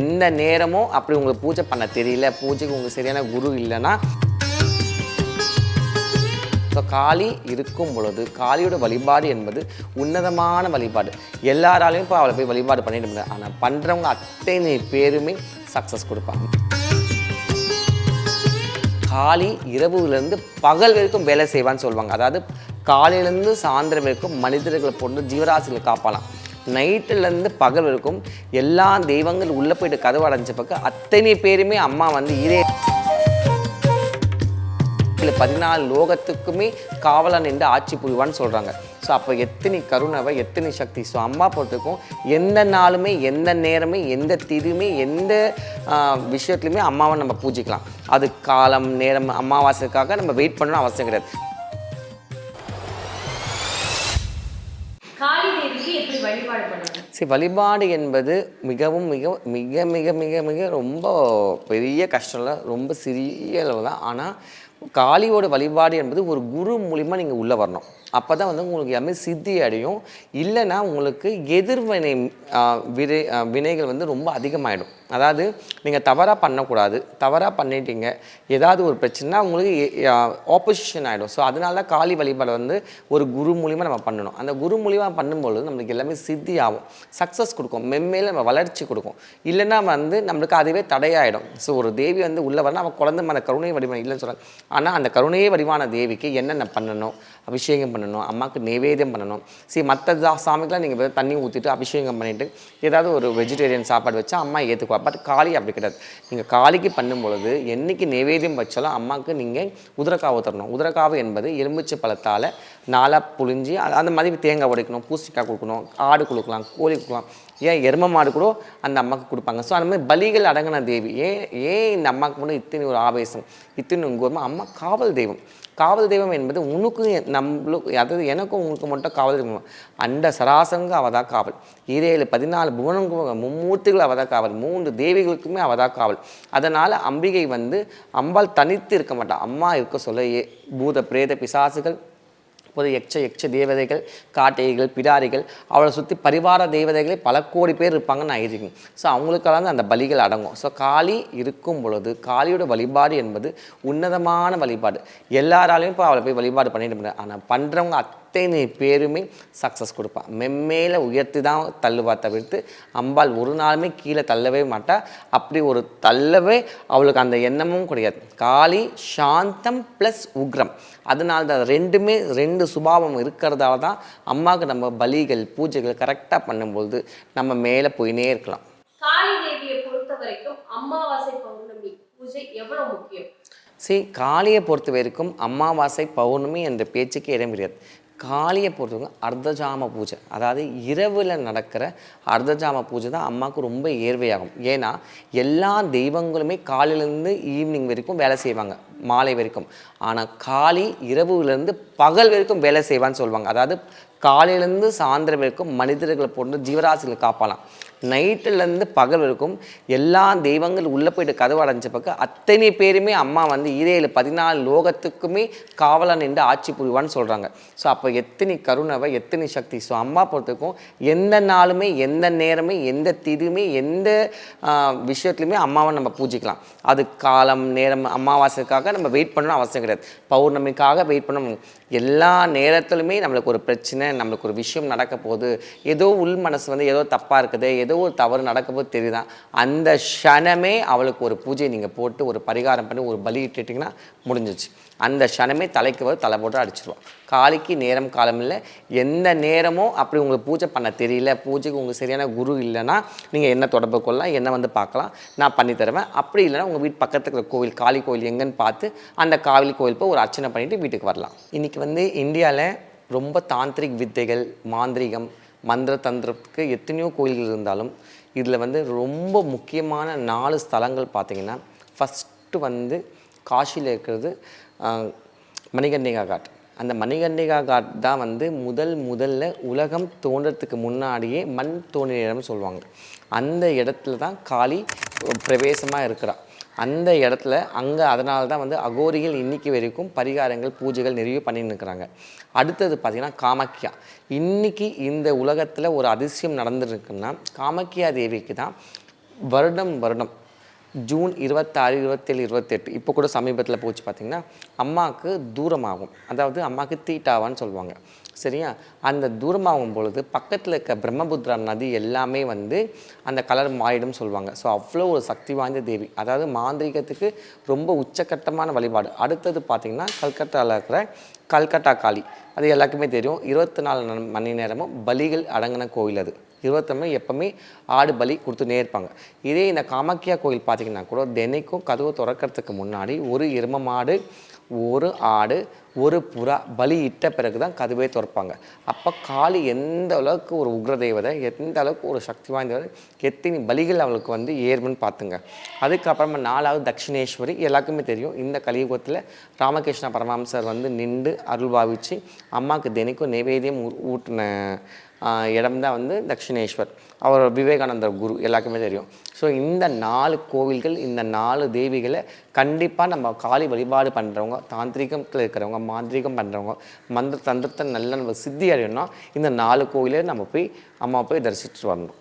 எந்த நேரமும் அப்படி உங்களுக்கு பூஜை பண்ண தெரியல பூஜைக்கு உங்களுக்கு சரியான குரு இல்லைன்னா ஸோ காளி இருக்கும் பொழுது காளியோட வழிபாடு என்பது உன்னதமான வழிபாடு. எல்லாராலையும் இப்போ அவளை போய் வழிபாடு பண்ணிட்டு முடியாது. ஆனால் பண்ணுறவங்க அத்தனை பேருமே சக்ஸஸ் கொடுப்பாங்க. காளி இரவுலேருந்து பகல் வரைக்கும் வேலை செய்வான்னு சொல்லுவாங்க. அதாவது காலையிலேருந்து சாயந்தரம் வரைக்கும் மனிதர்களை போட்டு ஜீவராசிகளை காப்பாலாம். நைட்டுலேருந்து பகல் இருக்கும் எல்லா தெய்வங்கள் உள்ளே போயிட்டு கதவு அடைஞ்ச பக்கம் அத்தனை பேருமே அம்மா வந்து இதே இல்லை பதினாலு லோகத்துக்குமே காவலன் என்று ஆட்சி புரிவான்னு சொல்கிறாங்க ஸோ அப்போ எத்தனை கருணவை எத்தனை சக்தி? ஸோ அம்மா பொறுத்துக்கும் எந்த நாளுமே எந்த நேரமே எந்த திதியுமே எந்த விஷயத்துலையுமே அம்மாவை நம்ம பூஜிக்கலாம். அது காலம் நேரம் அமாவாசைக்காக நம்ம வெயிட் பண்ணணும் அவசியம் கிடையாது. சரி வழிபாடு என்பது மிகவும் மிக மிக மிக மிக மிக ரொம்ப பெரிய கஷ்டம்ல ரொம்ப சிறிய அளவு தான் ஆனால் காளியோட வழிபாடு என்பது ஒரு குரு மூலிமா நீங்கள் உள்ளே வரணும். அப்போ தான் வந்து உங்களுக்கு எல்லாமே சித்தி அடையும். இல்லைன்னா உங்களுக்கு எதிர்வினை ஆ, வினை வினைகள் வந்து ரொம்ப அதிகமாகிடும் அதாவது நீங்கள் தவறாக பண்ணக்கூடாது. தவறாக பண்ணிட்டீங்க. ஏதாவது ஒரு பிரச்சனைனா உங்களுக்கு ஆப்போசிஷன் ஆகிடும் ஸோ அதனால தான் காளி வழிபாடு வந்து ஒரு குரு மூலிமா நம்ம பண்ணணும். அந்த குரு மூலிமா பண்ணும்பொழுது நம்மளுக்கு எல்லாமே சித்தி ஆகும். சக்ஸஸ் கொடுக்கும். மென்மேலும் நம்ம வளர்ச்சி கொடுக்கும். இல்லைன்னா வந்து நம்மளுக்கு அதுவே தடையாயிடும். ஸோ ஒரு தேவி வந்து உள்ளே வரணும். அவன் குழந்தை அந்த கருணை வடிவம் இல்லைன்னு சொல்கிறாங்க ஆனால் அந்த கருணையே வடிவான தேவிக்கு என்னென்ன பண்ணணும்? அபிஷேகம் பண்ணணும். அம்மாவுக்கு நைவேத்தியம் பண்ணணும். சரி மற்ற சாமிக்கெலாம் நீங்கள் தண்ணி ஊற்றிட்டு அபிஷேகம் பண்ணிவிட்டு ஏதாவது ஒரு வெஜிடேரியன் சாப்பாடு வச்சா அம்மா ஏற்றுக்குவா பட் காளி அப்படி கிடையாது. நீங்கள் காளிக்கு பண்ணும் பொழுது நைவேத்தியம் வச்சாலும் அம்மாவுக்கு நீங்கள் உதிரக்காவை தரணும். உதிரக்காவு என்பது எலுமிச்சை பழத்தால் நாளாக புழிஞ்சி அது- அந்த மாதிரி தேங்காய் உடைக்கணும் பூசிக்காய் கொடுக்கணும் ஆடு கொடுக்கலாம் கோழி கொடுக்கலாம். ஏன் எரும மாடு கூட அந்த அம்மாவுக்கு கொடுப்பாங்க. ஸோ அந்த மாதிரி பலிகள் அடங்கின தேவி. ஏன் ஏன் இந்த அம்மாவுக்கு முன்னே இத்தனை ஒரு ஆவேசம் இத்தனை உங்க அம்மா காவல் தெய்வம். காவல் தெய்வம் என்பது உனக்கும் நம்மளுக்கு அதாவது எனக்கும் உங்களுக்கு மட்டும் காவல் தெய்வம். அண்ட சராசங்க அவதா காவல். ஈரேழு பதினாலு புவனங்க மும்மூர்த்திகள் அவதா காவல். மூன்று தேவிகளுக்குமே அவதான் காவல். அதனால் அம்பிகை வந்து அம்பாள் தனித்து இருக்க மாட்டாள் அம்மா இருக்க சொல்ல பூத பிரேத பிசாசுகள் முப்பது எச்ச எச்ச தேவதைகள் காட்டைகள் பிடாரிகள் அவளை சுற்றி பரிவார தேவதைகளே பல கோடி பேர் இருப்பாங்கன்னு நான் எழுதிக்கணும் ஸோ அவங்களுக்கெல்லாம் தான் அந்த பலிகள் அடங்கும். ஸோ காளி இருக்கும் பொழுது காளியோட வழிபாடு என்பது உன்னதமான வழிபாடு. எல்லாராலையும் இப்போ அவளை போய் வழிபாடு பண்ணிட்டு முடியாது. ஆனால் பண்ணுறவங்க அத்தனை பேருமே சக்ஸஸ் கொடுப்பா. மெம்மேல உயர்த்தி தான் தள்ளுவா தவிர்த்து அம்பாள் ஒரு நாளுமே கீழே தள்ளவே மாட்டா. அப்படி ஒரு தள்ளவே அவளுக்கு அந்த எண்ணமும் கிடையாது. காளி சாந்தம் ப்ளஸ் உக்ரம். அதனால தான் ரெண்டுமே ரெண்டு சுபாவம் இருக்கிறதால தான் அம்மாவுக்கு நம்ம பலிகள் பூஜைகள் கரெக்டாக பண்ணும்பொழுது நம்ம மேலே போயினே இருக்கலாம். காளி தேவியை பொறுத்த வரைக்கும் அமாவாசை பௌர்ணமி பூஜை எவ்வளவு முக்கியம்? சரி காளியை பொறுத்த வரைக்கும் அமாவாசை பௌர்ணமி என்ற பேச்சுக்கு இடம் கிடையாது. காளியை பொறுத்தவரைக்கும் அர்த்தஜாம பூஜை. அதாவது இரவில் நடக்கிற அர்த்தஜாம பூஜை தான் அம்மாவுக்கு ரொம்ப ஏர்வையாகும். ஏன்னா எல்லா தெய்வங்களுமே காலையிலேருந்து ஈவினிங் வரைக்கும் வேலை செய்வாங்க மாலை வரைக்கும். ஆனால் காளி இரவுலேருந்து பகல் வரைக்கும் வேலை செய்வான்னு சொல்லுவாங்க. அதாவது காலையிலேருந்து சாயந்தரம் வரைக்கும் மனிதர்களை போட்டு ஜீவராசிகளை காப்பாலாம். நைட்டுலேருந்து பகல் வரைக்கும் எல்லா தெய்வங்கள் உள்ளே போயிட்டு கதவு அடைஞ்ச பக்கம் அத்தனை பேருமே அம்மா வந்து ஈரேழு பதினாலு லோகத்துக்குமே காவலாக நின்று ஆட்சி புரிவான்னு சொல்கிறாங்க ஸோ அப்போ எத்தனை கருணவை எத்தனை சக்தி? ஸோ அம்மா பொறுத்துக்கும் எந்த நாளுமே எந்த நேரமே எந்த திதியுமே எந்த விஷயத்துலையுமே அம்மாவை நம்ம பூஜிக்கலாம். அது காலம் நேரம் அமாவாசைக்காக நம்ம வெயிட் பண்ணணும் அவசியம் கிடையாது. பௌர்ணமிக்காக வெயிட் பண்ணணும். எல்லா நேரத்திலுமே நம்மளுக்கு ஒரு பிரச்சனை நம்மளுக்கு ஒரு விஷயம் நடக்க போகுது. ஏதோ உள் மனசு வந்து ஏதோ தப்பாக இருக்குது ஏதோ ஒரு தவறு நடக்க போது தெரியுதான் அந்த க்ஷணமே அவளுக்கு ஒரு பூஜை நீங்கள் போட்டு ஒரு பரிகாரம் பண்ணி ஒரு பலி இட்டுட்டிங்கன்னா முடிஞ்சிச்சு அந்த க்ஷணமே தலைக்கு வந்து தலை போட்டு அடிச்சிருவோம் காளிக்கு நேரம் காலம் இல்லை. எந்த நேரமும் அப்படி உங்களுக்கு பூஜை பண்ண தெரியல பூஜைக்கு உங்களுக்கு சரியான குரு இல்லைன்னா நீங்கள் என்ன தொடர்பு கொள்ளலாம் என்ன வந்து பார்க்கலாம் நான் பண்ணி தருவேன். அப்படி இல்லைன்னா உங்கள் வீட்டு பக்கத்துக்கு இருக்கிற கோவில் காளி கோவில் எங்கன்னு பார்த்து அந்த காளி கோவில் போய் ஒரு அர்ச்சனை பண்ணிவிட்டு வீட்டுக்கு வரலாம். இன்றைக்கி வந்து இந்தியாவில் ரொம்ப தாந்திரிக் வித்தைகள் மாந்திரிகம் மந்திர தந்திரத்துக்கு எத்தனையோ கோயில்கள் இருந்தாலும் இதில் வந்து ரொம்ப முக்கியமான நாலு ஸ்தலங்கள் பார்த்தீங்கன்னா ஃபஸ்ட்டு வந்து காஷியில் இருக்கிறது மணிகண்டிகா காட். அந்த மணிகண்டிகா காட் தான் வந்து முதல் முதல்ல உலகம் தோன்றதுக்கு முன்னாடியே மண் தோன்றிய இடம்னு சொல்லுவாங்க. அந்த இடத்துல தான் காளி பிரவேசமாக இருக்கிறா. அந்த இடத்துல அங்கே அதனால தான் வந்து அகோரிகள் இன்னைக்கு வரைக்கும் பரிகாரங்கள் பூஜைகள் நிறைய பண்ணின்னு இருக்கிறாங்க. அடுத்தது பார்த்திங்கன்னா காமாக்கியா. இன்னைக்கு இந்த உலகத்தில் ஒரு அதிசயம் நடந்துருக்குன்னா காமாக்கியா தேவிக்கு தான் வருடம் வருடம் ஜூன் இருபத்தாறு இருபத்தேழு இருபத்தெட்டு இப்போ கூட சமீபத்தில் போச்சு பார்த்திங்கன்னா அம்மாவுக்கு தூரமாகும். அதாவது அம்மாவுக்கு தீட்டாவான்னு சொல்லுவாங்க. சரியா? அந்த தூரமாகும் பொழுது பக்கத்தில் இருக்க பிரம்மபுத்திரா நதி எல்லாமே வந்து அந்த கலர் மாறிடும் சொல்லுவாங்க ஸோ அவ்வளோ ஒரு சக்தி வாய்ந்த தேவி. அதாவது மாந்திரிகத்துக்கு ரொம்ப உச்சக்கட்டமான வழிபாடு. அடுத்தது பார்த்திங்கன்னா கல்கட்டாவில் இருக்கிற கல்கட்டா காளி. அது எல்லாருக்குமே தெரியும். இருபத்தி நாலு மணி நேரமும் பலிகள் அடங்கின கோயில் அது. இருபத்தொன்னு எப்போவுமே ஆடு பலி கொடுத்துனே இருப்பாங்க. இதே இந்த காமாக்கியா கோயில் பார்த்தீங்கன்னா கூட தினைக்கும் கதவு திறக்கிறதுக்கு முன்னாடி ஒரு எரும மாடு ஒரு ஆடு ஒரு புறா பலி இட்ட பிறகு தான் கதவே திறப்பாங்க. அப்போ காளி எந்த அளவுக்கு ஒரு உக்ர தெய்வதை எந்த அளவுக்கு ஒரு சக்தி வாய்ந்தவர் எத்தனை பலிகள் அவளுக்கு வந்து ஏறுமன்னு பார்த்துங்க. அதுக்கப்புறமா நாலாவது தட்சிணேஸ்வரி எல்லாருக்குமே தெரியும். இந்த கலியுகத்தில் ராமகிருஷ்ண பரமஹம்சர் வந்து நின்று அருள் பாவிச்சு அம்மாவுக்கு தினைக்கும் நைவேத்தியம் ஊட்டின இடம் தான் வந்து தட்சிணேஸ்வர். அவர் விவேகானந்தர் குரு எல்லாருக்குமே தெரியும். ஸோ இந்த நாலு கோவில்கள் இந்த நாலு தேவிகளை கண்டிப்பாக நம்ம காளி வழிபாடு பண்ணுறவங்க தாந்திரிகத்தில் இருக்கிறவங்க மாந்திரிகம் பண்ணுறவங்க மந்திர தந்திரத்தை நல்ல நம்ம சித்தி அடையணும்னா இந்த நாலு கோயிலே நம்ம போய் அம்மா போய் தரிசிச்சுட்டு வரணும்.